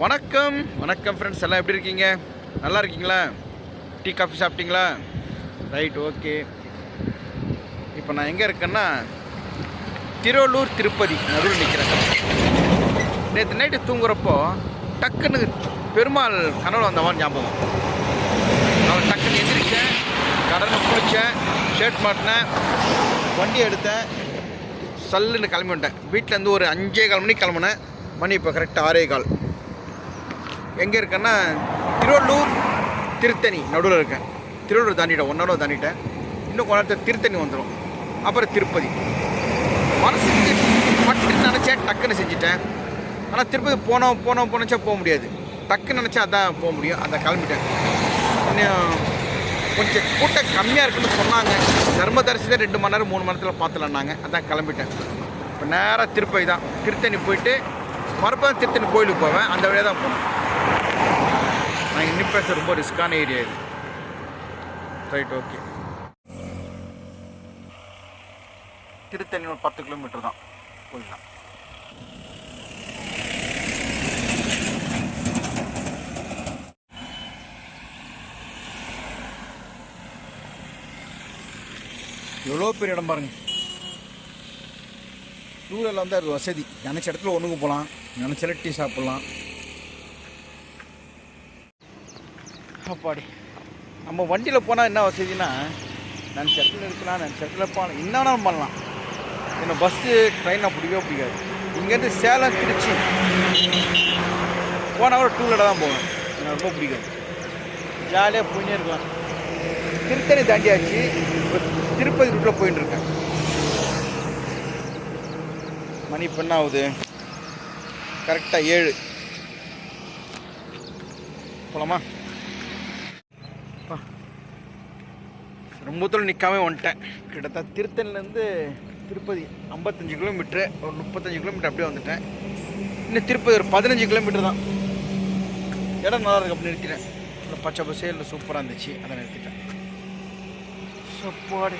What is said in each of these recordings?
வணக்கம். வணக்கம் ஃப்ரெண்ட்ஸ் எல்லாம் எப்படி இருக்கீங்க? நல்லா இருக்கீங்களா? டீ காஃபி சாப்பிட்டீங்களா? Right okay. இப்போ நான் எங்கே இருக்கேன்னா திருவள்ளூர் திருப்பதி நடுவில் நிற்கிறேன் நேற்று நைட்டு தூங்குறப்போ டக்குன்னு பெருமாள் கனவுல வந்தவான் ஞாபகம் அவன் டக்குன்னு எந்திரிச்சேன் கடனை குளித்தேன் ஷர்ட் மாட்டினேன் வண்டி எடுத்தேன் சல்லுன்னு கிளம்பி வந்துட்டேன். வீட்டிலேருந்து ஒரு அஞ்சே கால் மணிக்கு கிளம்புனேன். மணி இப்போ கரெக்டாக ஆறே கால். எங்கே இருக்கேன்னா திருவள்ளூர் திருத்தணி நடுவில் இருக்கேன். திருவள்ளூர் தாண்டிட்டேன் ஒன் ஹவர் தாண்டிட்டேன். இன்னும் கொஞ்ச நேரத்தில் திருத்தணி வந்துடும் அப்புறம் திருப்பதி. மனசுக்கு பட்டு நினச்சேன் டக்குன்னு செஞ்சுட்டேன். ஆனால் திருப்பதி போனோம் போனோம் போனச்சா போக முடியாது. டக்குன்னு நினச்சா அதான் போக முடியும். அதான் கிளம்பிட்டேன். இன்னும் கொஞ்சம் கூட்டம் கம்மியாக இருக்குன்னு சொன்னாங்க. தர்ம ரெண்டு மணி நேரம் மூணு மணி நேரத்தில் பார்த்துலன்னாங்க அதான் கிளம்பிட்டேன். இப்போ நேராக திருப்பதி தான். திருத்தணி போயிட்டு மறுபடியும் திருத்தணி கோயிலுக்கு போவேன். அந்த வழியாக தான் போனேன். நான் இன்னும் பேச ரொம்ப ரிஸ்க்கான ஏரியா இது. ரைட் ஓகே திருத்தணி ஒரு பத்து கிலோமீட்டர் தான். போயிடலாம். எவ்வளோ பெரிய இடம் பாருங்க. டூரில் வந்து அது வசதி. நினச்ச இடத்துல ஒன்றுக்கு போகலாம். நினச்ச டீ சாப்பிட்லாம். அப்பாடி நம்ம வண்டியில் போனால் என்ன வசதினா நான் இடத்துல இருக்கலாம் நான் இடத்துல போகலாம். என்ன வேணாலும் பண்ணலாம். என்ன பஸ்ஸு ட்ரெயினை பிடிக்கவே பிடிக்காது. இங்கேருந்து சேலம் திருச்சி. போனால் கூட டூ தான் போவேன். எனக்கு ரொம்ப பிடிக்கும் ஜாலியாக போயினே இருக்கலாம். திருத்தணி தாண்டியாச்சு. இப்போ திருப்பதி ரூட்டில் போயின்னு இருக்கேன். மணி இப்போ என்ன ஆகுது? கரெக்டாக ஏழு. போலாமா? ரொம்ப தூரம் நிற்காம வந்துட்டேன். கிட்டத்தட்ட திருத்தணிலேருந்து திருப்பதி ஐம்பத்தஞ்சு கிலோமீட்ரு ஒரு முப்பத்தஞ்சு கிலோமீட்டர் அப்படியே வந்துட்டேன். இன்னும் திருப்பதி ஒரு பதினஞ்சு கிலோமீட்டர் தான். இடம் நல்லா இருக்கு அப்படி நிறுத்திட்டேன் பச்சை பச்சை இல்லை சூப்பராக இருந்துச்சு. அதை நிறுத்திட்டேன் சப்பாடு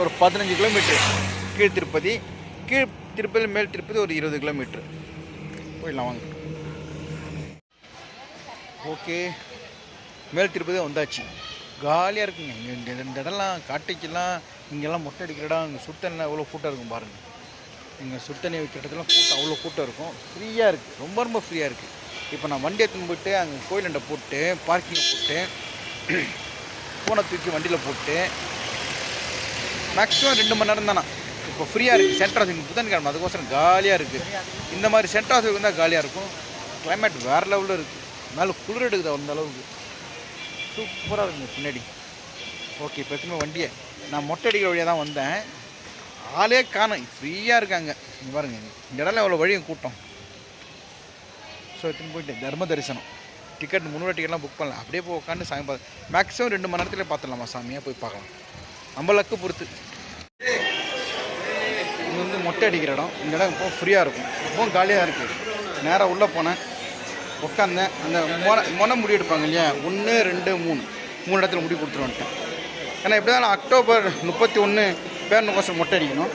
ஒரு பதினஞ்சு கிலோமீட்டர் கீழ் திருப்பதி. கீழ் திருப்பதி மேல் திருப்பதி ஒரு இருபது கிலோமீட்ரு போயிடலாம் வாங்க. ஓகே. மேல் திருப்பதி வந்தாச்சு. காலியாக இருக்குங்க. இங்கே இந்த இந்த இடம்லாம் காட்டுக்கெல்லாம் இங்கெல்லாம் மொட்டை அடிக்கிற இடம் இங்கே சுத்தண்ணா எவ்வளோ கூட்டம் இருக்கும் பாருங்கள் இங்கே சுடுத்தண்ணி வைக்கிற இடத்துல கூட்டம் அவ்வளோ கூட்டம் இருக்கும். ஃப்ரீயாக இருக்குது ரொம்ப ரொம்ப ஃப்ரீயாக இருக்குது இப்போ நான் வண்டி எடுத்துன்னு போயிட்டு அங்கே கோயிலண்டை போட்டு பார்க்கிங் போட்டு பூனை தூக்கி வண்டியில் போட்டு மேக்ஸிமம் ரெண்டு மணி நேரம் தானே. இப்போ ஃப்ரீயாக இருக்குது சென்ட்ரல் ஹாஸ்பிட்டல் புதன்கிழமை அதுக்கோசரம் காலியாக இருக்குது இந்த மாதிரி சென்ட்ரல் இருந்தால் காலியாக இருக்கும். கிளைமேட் வேறு லெவலில் இருக்குது மேலே குளிர் எடுக்குது அந்த அளவுக்கு. சூப்பராக இருக்குங்க பின்னாடி. ஓகே இப்போ எத்தனை வண்டியை. நான் மொட்டை அடிக்கிற வழியாக தான் வந்தேன். ஆளே காணும். ஃப்ரீயாக இருக்காங்க. இங்கே பாருங்க இந்த இடம்ல எவ்வளோ வழியும் கூட்டம். ஸோ எடுத்துன்னு போயிட்டு தர்ம தரிசனம். டிக்கெட் முந்நூறு டிக்கெட்லாம் புக் பண்ணலாம். அப்படியே போய் உட்காந்து சாமி பார்த்து மேக்ஸிமம் ரெண்டு மணி நேரத்தில் பார்த்துடலாமா சாமியாக போய் பார்க்கலாம். நம்ம லக்கு பொறுத்து. இது வந்து மொட்டை அடிக்கிற இடம். இந்த இடம் இப்போ ஃப்ரீயாக இருக்கும். இப்போ காலியாக இருக்குது நேராக உள்ளே போனேன். உட்காந்தேன் அந்த மொன மொன முடி எடுப்பாங்க இல்லையா? ஒன்று ரெண்டு மூணு. மூணு இடத்துல முடி கொடுத்துட்டு ஏன்னா எப்படி தான் அக்டோபர் முப்பத்தி ஒன்று பேரனுக்கோசம் மொட்டை அடிக்கணும்.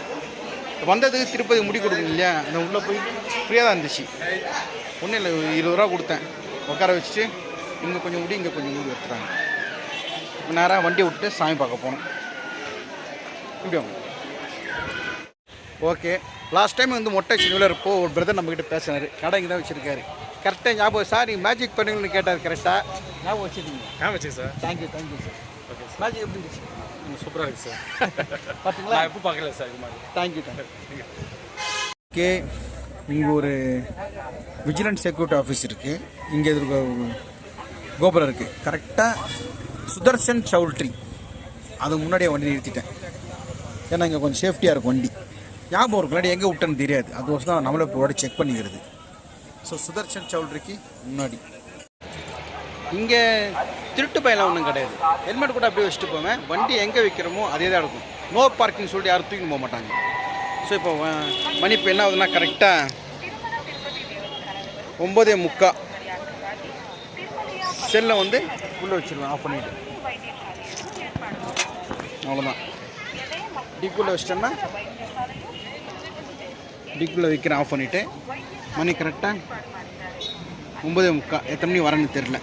வந்ததுக்கு திருப்பதி முடி கொடுக்கணும் இல்லையா? அந்த உள்ளே போய் ஃப்ரீயாக தான் இருந்துச்சு. ஒன்றும் இல்லை இருபது ரூபா கொடுத்தேன். உட்கார வச்சுட்டு இங்கே கொஞ்சம் முடி இங்கே கொஞ்சம் முடி எடுத்துட்டாங்க. நேராக வண்டி விட்டு சாமி பார்க்க போனோம் இப்படி ஓகே. லாஸ்ட் டைம் வந்து மொட்டை சின்ன இருப்போ ஒரு பிரதர் நம்மக்கிட்ட பேசினார். கடை இங்கே தான் வச்சுருக்காரு. கரெக்டாக ஞாபகம் சார் நீங்கள் மேஜிக் பண்ணுங்கன்னு கேட்டார் கரெக்டாக ஞாபகம் வச்சுருக்கீங்க ஆ வச்சுங்க sir. Thank you thank you sir okay magic எப்படி இருந்துச்சு? சூப்பராக இருக்குது சார் பார்த்தீங்களா நான் எப்போ பார்க்கல சார் இது மாதிரி. தேங்க்யூ தேங்க்யூ ஓகே இங்கே ஒரு விஜிலன்ஸ் செக்யூரிட்டி ஆஃபீஸ் இருக்குது இங்கே ஒரு கோபுரம் இருக்குது கரெக்டாக சுதர்சன் சவுல்ட்ரி அது முன்னாடியே வண்டி நிறுத்திட்டேன். ஏன்னா இங்கே கொஞ்சம் சேஃப்டியாக இருக்கும் வண்டி. ஞாபகம் இருக்கும் முன்னாடி எங்கே விட்டேன்னு தெரியாது. அது தான் நம்மளே இப்போ செக் பண்ணிக்கிறது. ஸோ சுதர்ஷன் சவுல்ரிக்கு முன்னாடி. இங்கே திருட்டு பயலாம் ஒன்றும் கிடையாது. ஹெல்மெட் கூட அப்படியே வச்சுட்டு போவேன். வண்டி எங்கே வைக்கிறோமோ அதே தான் இருக்கும். நோ பார்க்கிங் சொல்லிட்டு யாரும் தூக்கின்னு போக மாட்டாங்க. ஸோ இப்போ மணி இப்போ என்ன ஆகுதுன்னா கரெக்டாக ஒம்பதே முக்கா. செல்லை வந்து உள்ளே வச்சிருவேன் ஆஃப் பண்ணிவிட்டு அவ்வளோதான் டிக்குள்ளே வச்சிட்டேன்னா டிக்குள்ளே வைக்கிறேன் ஆஃப் பண்ணிவிட்டு மணி கரெக்டாக ஒம்பதே முக்கால் எத்தனை மணி வரேன்னு தெரில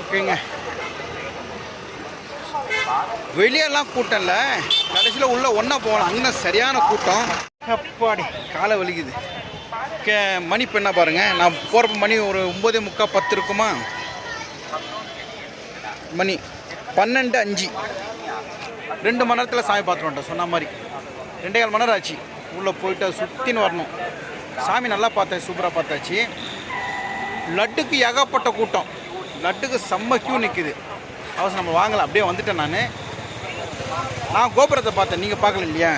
ஓகேங்க. வெளியெல்லாம் கூட்டம் இல்லை. கடைசியில் உள்ளே ஒன்றா போகலாம். அங்கே சரியான கூட்டம். அப்பாடி காலை வலிக்குது. கே மணி இப்போ என்ன பாருங்கள் நான் போகிறப்ப மணி ஒரு ஒம்பதே முக்கால் பத்து இருக்குமா? மணி பன்னெண்டு அஞ்சு. ரெண்டு மணி நேரத்தில் சாமி பார்த்துட்டு சொன்ன மாதிரி. ரெண்டே கால் மணி நேரம் ஆச்சு. உள்ளே போயிட்டு அதை சுற்றின்னு வரணும். சாமி நல்லா பார்த்தேன் சூப்பராக பார்த்தாச்சு. லட்டுக்கு ஏகப்பட்ட கூட்டம். லட்டுக்கு செம்ம கியூ நிற்குது அவசரம் நம்ம வாங்கலாம் அப்படியே வந்துட்டேன் நான். நான் கோபுரத்தை பார்த்தேன் நீங்கள் பார்க்கல இல்லையா?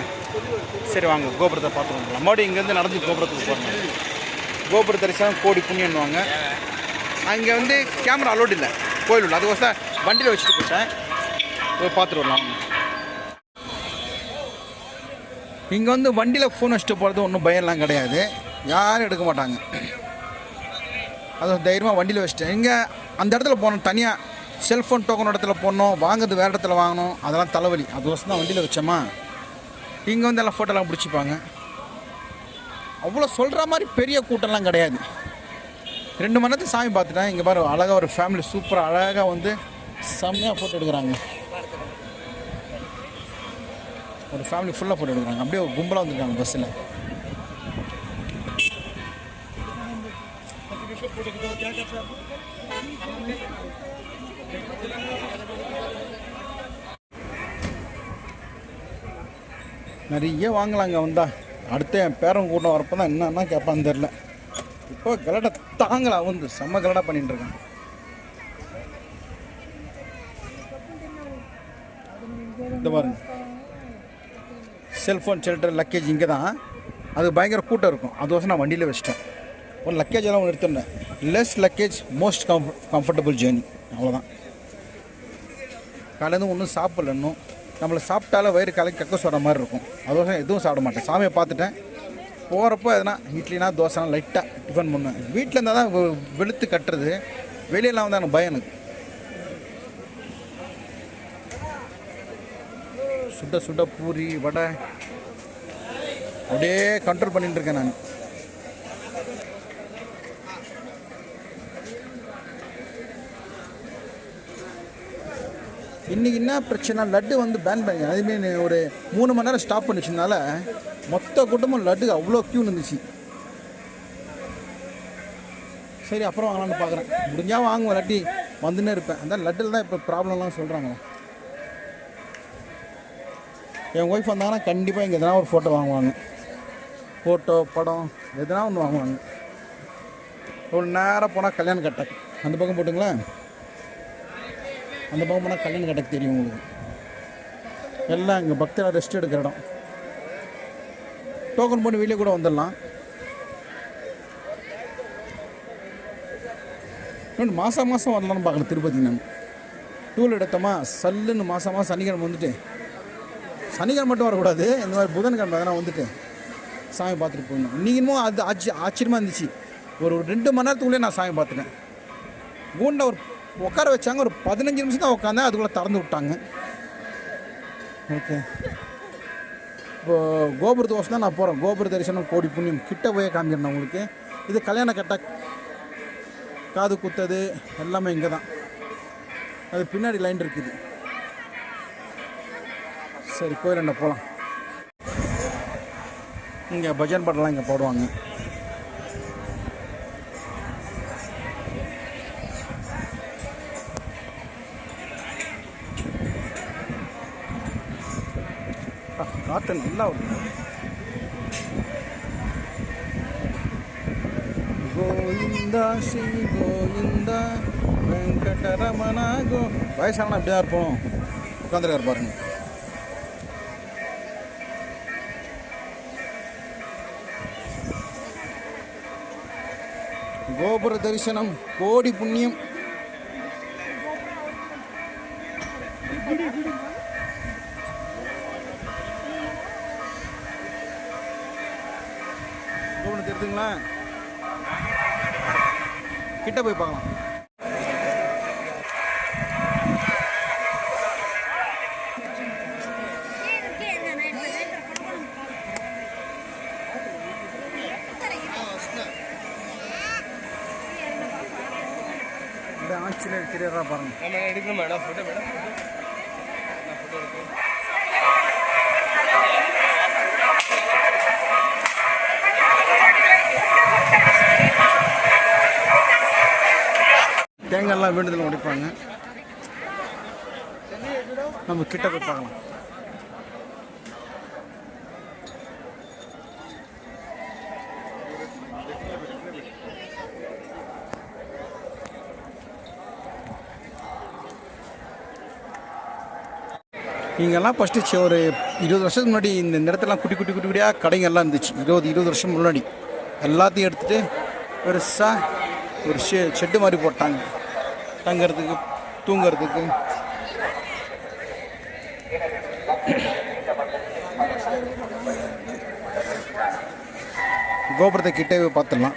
சரி வாங்க கோபுரத்தை பார்த்து வந்துடலாம். மறுபடியும் இங்கேருந்து நடந்து கோபுரத்துக்கு போகிறோம் கோபுர தரிசனம் கோடி புண்ணியன்னுவாங்க. அங்கே வந்து கேமரா அலோட் இல்லை. கோயில் உள்ள. அதுக்கோசம் வண்டியில் வச்சுட்டு போயிட்டேன். போய் பார்த்துட்டு வரலாம். இங்கே வந்து வண்டியில் ஃபோன் வச்சுட்டு போகிறது ஒன்றும் பயம்லாம் கிடையாது. யாரும் எடுக்க மாட்டாங்க. அதுவும் தைரியமாக வண்டியில் வச்சுட்டேன் இங்கே அந்த இடத்துல போகணும். தனியாக செல்ஃபோன் டோக்கன் இடத்துல போடணும். வாங்குறது வேறு இடத்துல வாங்கணும். அதெல்லாம் தலைவலி. அதுக்கோசம் தான் வண்டியில் வச்சோமா? இங்கே வந்து எல்லாம் ஃபோட்டோலாம் பிடிச்சிப்பாங்க. அவ்வளோ சொல்கிற மாதிரி பெரிய கூட்டம்லாம் கிடையாது. ரெண்டு மணி நேரத்துக்கு சாமி பார்த்துட்டேன். இங்கே பாரு அழகாக ஒரு ஃபேமிலி சூப்பராக அழகாக வந்து செம்மையாக ஃபோட்டோ எடுக்கிறாங்க. ஒரு ஃபேமிலி ஃபுல்லாக ஃபோட்டோ எடுக்கிறாங்க. அப்படியே ஒரு கும்பலாக வந்துருக்காங்க பஸ்ஸில் நிறைய வாங்கலாங்க வந்தா. அடுத்த என் பேரன் கூட்டம் வரப்போ தான் என்னன்னா கேட்பான்னு தெரில இப்போ கலடை தாங்கலாம் வந்து. செம்ம கலடா பண்ணிட்டு இருக்காங்க இந்த பாருங்க. செல்ஃபோன் ஷெல்டர் லக்கேஜ் இங்கே தான். அது பயங்கர கூட்டம் இருக்கும். அதுவசம் நான் வண்டியில் வச்சிட்டேன். ஒரு லக்கேஜ் எல்லாம் ஒன்று எடுத்துட்டேன் less luggage most comf comfortable journey அவ்வளோதான் காலையிலேருந்து ஒன்றும் சாப்பிடல இன்னும். நம்மளை சாப்பிட்டாலே வயிறு கலக்கி கக்க சொல்கிற மாதிரி இருக்கும். அதுவசம் எதுவும் சாப்பிட மாட்டேன். சாமியை பார்த்துட்டேன். போகிறப்போ எதனா இட்லினா தோசைனா லைட்டாக டிஃபன் பண்ணுவேன் வீட்டில் இருந்தால் தான் வெளுத்து கட்டுறது. வெளியெல்லாம் வந்து எனக்கு பயம் எனக்கு. சுட சுட பூரி வடை. அப்படியே கண்ட்ரோல் பண்ணிட்டு இருக்கேன் நான். இன்றைக்கி என்ன பிரச்சனை? லட்டு வந்து பேன் பண்ணி அதுமாரி ஒரு மூணு மணி நேரம் ஸ்டாப் பண்ணிச்சதுனால மொத்த கூட்டமும் லட்டுக்கு அவ்வளோ க்யூ இருந்துச்சு. சரி அப்புறம் வாங்கலாம்னு பார்க்குறேன் முடிஞ்சால் வாங்குவேன் லட்டி வந்துன்னே இருப்பேன். அந்த லட்டில் தான் இப்போ ப்ராப்ளம்லாம் சொல்கிறாங்களே என் ஒய்ஃப் வந்தாங்கன்னா கண்டிப்பாக இங்கே எதனா ஒரு ஃபோட்டோ வாங்குவாங்க. ஃபோட்டோ படம் எதனா ஒன்று வாங்குவாங்க. ஒரு நேரம் போனால் கல்யாண கட்டை. அந்த பக்கம் போட்டுங்களேன் அந்த பக்கம் போனால் கல்யாண கட்டக்கு தெரியும் உங்களுக்கு. எல்லாம் இங்கே பக்தராக ரெஸ்ட் எடுக்கிற இடம். டோக்கன் போட்டு வெளியே கூட வந்துடலாம். இன்னொன்று மாதம் மாதம் வரலான்னு பார்க்கல திருப்பதி நான். டூல் எடுத்தோமா? சல்லுன்னு மாதம் மாதம் சனிக்கிழமை வந்துட்டு சனிக்கிழமை மட்டும் வரக்கூடாது. இந்த மாதிரி புதன்கிழமை எதனா வந்துட்டு சாமி பார்த்துட்டு போகணும். இன்றைக்கி அது ஆச்சு ஆச்சரியமாக இருந்துச்சு. ஒரு ரெண்டு மணி நேரத்துக்குள்ளே நான் சாமி பார்த்துட்டேன். கூண்டை ஒரு உட்கார வச்சாங்க. ஒரு பதினஞ்சு நிமிஷம் தான் உட்காந்தேன். அதுக்குள்ளே திறந்து விட்டாங்க. ஓகே. இப்போ கோபுர தோசை தான் நான் போகிறேன் கோபுர தரிசனம் கோடி புண்ணியம் கிட்ட போய் காமிக்கிறேன் உங்களுக்கு. இது கல்யாண கட்ட. காது குத்தது எல்லாமே இங்கே தான் அது பின்னாடி லைன் இருக்குது. சரி கோயிலாண்ட போகலாம் இங்கே பஜன் பாட்டெல்லாம் இங்கே போடுவாங்க. காற்று நல்லா வருது. கோவிந்தா ஸ்ரீ கோவிந்தா வெங்கடரமணா கோ வயசானா அப்படியே இருப்போம் உட்காந்துருக்காரு பாருங்கள் கோபுர தரிசனம் கோடி புண்ணியம். கோபுரம் தெரியுதுங்களா கிட்ட போய் பார்க்கலாம். ஆஞ்சநேயர் திரையரா பாருங்க நம்ம எடுக்கணும் மேடம் ஃபோட்டோ மேடம் தேங்காய்லாம் வேண்டுதல் உடைப்பாங்க நம்ம கிட்ட போய் பார்க்கலாம் இங்கெல்லாம் ஃபஸ்ட்டு ஒரு இருபது வருஷத்துக்கு முன்னாடி இந்த இந்த குட்டி குட்டி குட்டி குட்டியாக கடைங்கெல்லாம் இருந்துச்சு. இருபது இருபது வருஷம் முன்னாடி. எல்லாத்தையும் எடுத்துகிட்டு பெருசாக ஒரு ஷெ ஷெட்டு மாதிரி போட்டாங்க. தங்கிறதுக்கு தூங்கிறதுக்கு. கோபுரத்தை கிட்டே பார்த்துடலாம்.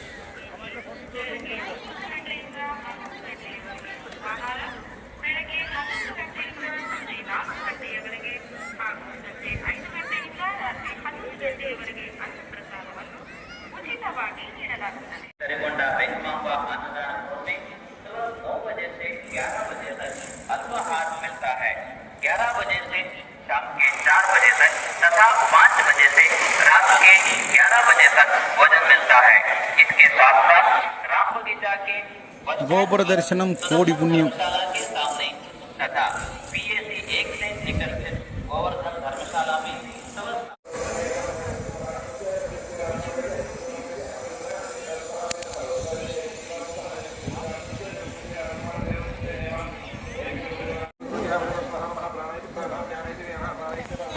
கோபுர தரிசனம் கோடி புண்ணியம்.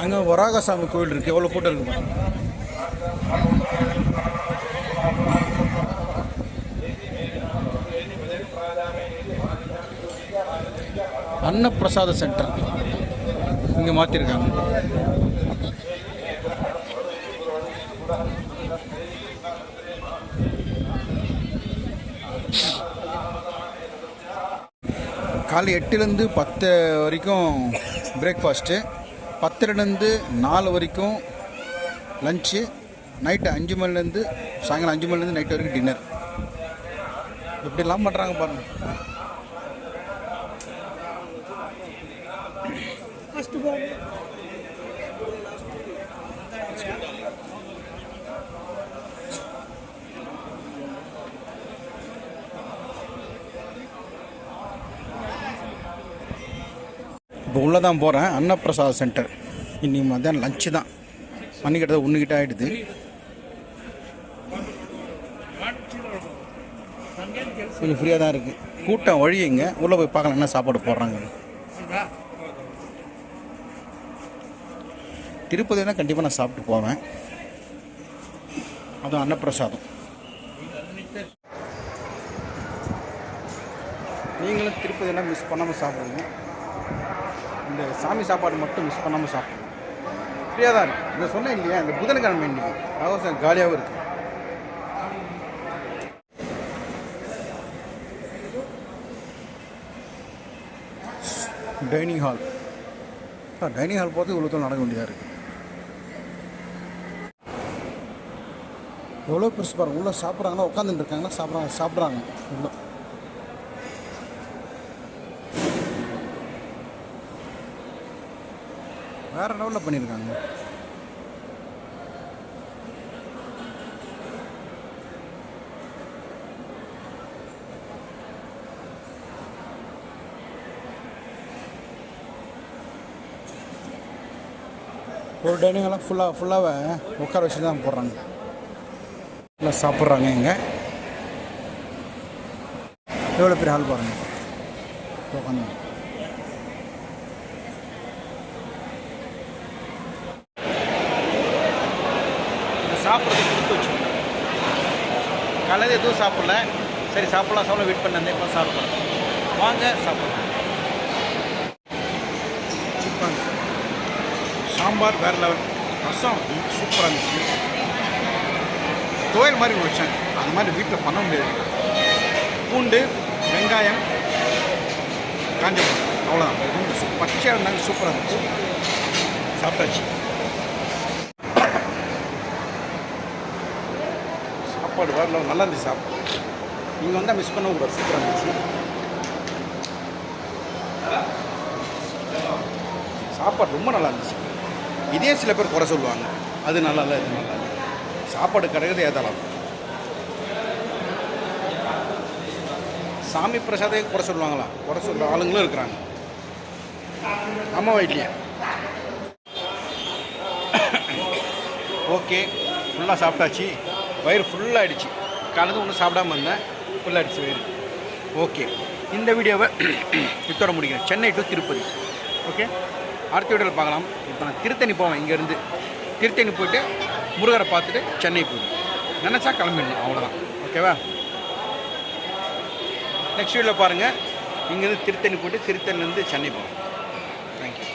அங்கே வராகசாமி கோயில் இருக்குது எவ்வளோ கூட்டம் இருக்கு அன்னப்பிரசாத சென்டர். இங்கே மாற்றிருக்காங்க காலை எட்டுலேருந்து பத்து வரைக்கும் பிரேக்ஃபாஸ்ட்டு பத்துலேருந்து நாலு வரைக்கும் லஞ்சு நைட்டு அஞ்சு மணிலேருந்து சாயங்காலம் அஞ்சு மணிலேருந்து நைட் வரைக்கும் டின்னர் இப்படிலாம் பண்ணுறாங்க பாருங்கள் இப்போ உள்ளே தான் போகிறேன் அன்னப்பிரசாத் சென்டர் இன்னைக்கு மத்தியானம் லஞ்சு தான். மணிக்கிட்ட ஒன்றுக்கிட்ட ஆகிடுது கொஞ்சம் ஃப்ரீயாக தான் இருக்குது கூட்டம் வழியுங்க உள்ளே போய் பார்க்கலாம் என்ன சாப்பாடு போடுறாங்க. திருப்பதினா கண்டிப்பாக நான் சாப்பிட்டு போவேன். அதுவும் அன்னப்பிரசாதம். நீங்களும் திருப்பதியெல்லாம் மிஸ் பண்ணாமல் சாப்பிடுங்க. இந்த சாமி சாப்பாடு மட்டும் மிஸ் பண்ணாமல் சாப்பிடணும் ஃப்ரீயாக தான் இருக்குது இதை சொன்னேன் இல்லையா? இந்த புதன்கிழமை இன்றைக்கி அவசரம் காலியாகவும் இருக்குது டைனிங் ஹால் டைனிங் ஹால் போகிறது இவ்வளோ தூரம் நடக்க வேண்டியதாக இருக்குது எவ்வளோ பெருசு பாருங்கள் உள்ளே சாப்பிட்றாங்கன்னா உட்காந்துட்டு இருக்காங்கன்னா சாப்பிட்றாங்க சாப்பிட்றாங்க. உள்ளே. வேற லெவலில் பண்ணியிருக்காங்க ஒரு டைனிங் எல்லாம் ஃபுல்லாக ஃபுல்லாக உட்கார வச்சு தான் போடுறாங்க. நல்லா சாப்பிட்றாங்க இங்கே. எவ்வளோ பெரிய ஹால் பாருங்க உட்காந்து சாப்பிட்றது கொடுத்து வச்சு காலையில் எதுவும் சாப்பிடல. சரி சாப்பிடலாம். சாப்பிட வெயிட் பண்ணேன். இப்போ சாப்பிடலாம் வாங்க சாப்பிட்லாம். சூப்பராக சாம்பார் வேறு லெவல் ரசம் சூப்பராக இருந்துச்சு. துவையல் மாதிரி வச்சேன் அது மாதிரி வீட்டில் பண்ண முடியாது. பூண்டு வெங்காயம் காஞ்சபுரம் அவ்வளோதான் பச்சையாக இருந்தாங்க சூப்பராக இருந்துச்சு. சாப்பிட்டாச்சு. சாப்பாடு வரல நல்லா இருந்துச்சு சாப்பாடு. நீங்கள் வந்தால் மிஸ் பண்ணக்கூடாது சூப்பராக இருந்துச்சு சாப்பாடு ரொம்ப நல்லா இருந்துச்சு. இதே சில பேர் குறை சொல்லுவாங்க. அது நல்லா இல்லை இது நல்லா இல்லை. சாப்பாடு கிடையாது ஏதலாம் சாமி பிரசாதையும் குறை சொல்லுவாங்களா? குறை சொல்கிற ஆளுங்களும் இருக்கிறாங்க. அம்மா வயிட்லையா ஓகே ஃபுல்லாக சாப்பிட்டாச்சு. வயிறு ஃபுல்லாகிடுச்சு கலந்து ஒன்றும் சாப்பிடாம இருந்தேன். ஃபுல்லாகிடுச்சு வயிறு. ஓகே இந்த வீடியோவை இத்தோட முடிக்கிறேன். சென்னை டு திருப்பதி. ஓகே அடுத்த வீடியோவில் பார்க்கலாம். இப்போ நான் திருத்தணி போவேன் இங்கேருந்து. திருத்தணி போயிட்டு முருகரை பார்த்துட்டு சென்னை போயிடும் நினச்சா கிளம்பிடணும் அவ்வளோதான் ஓகேவா நெக்ஸ்ட் வீடியோவில் பாருங்கள் இங்கேருந்து திருத்தணி போயிட்டு திருத்தணிலேருந்து சென்னை போவோம் தேங்க்யூ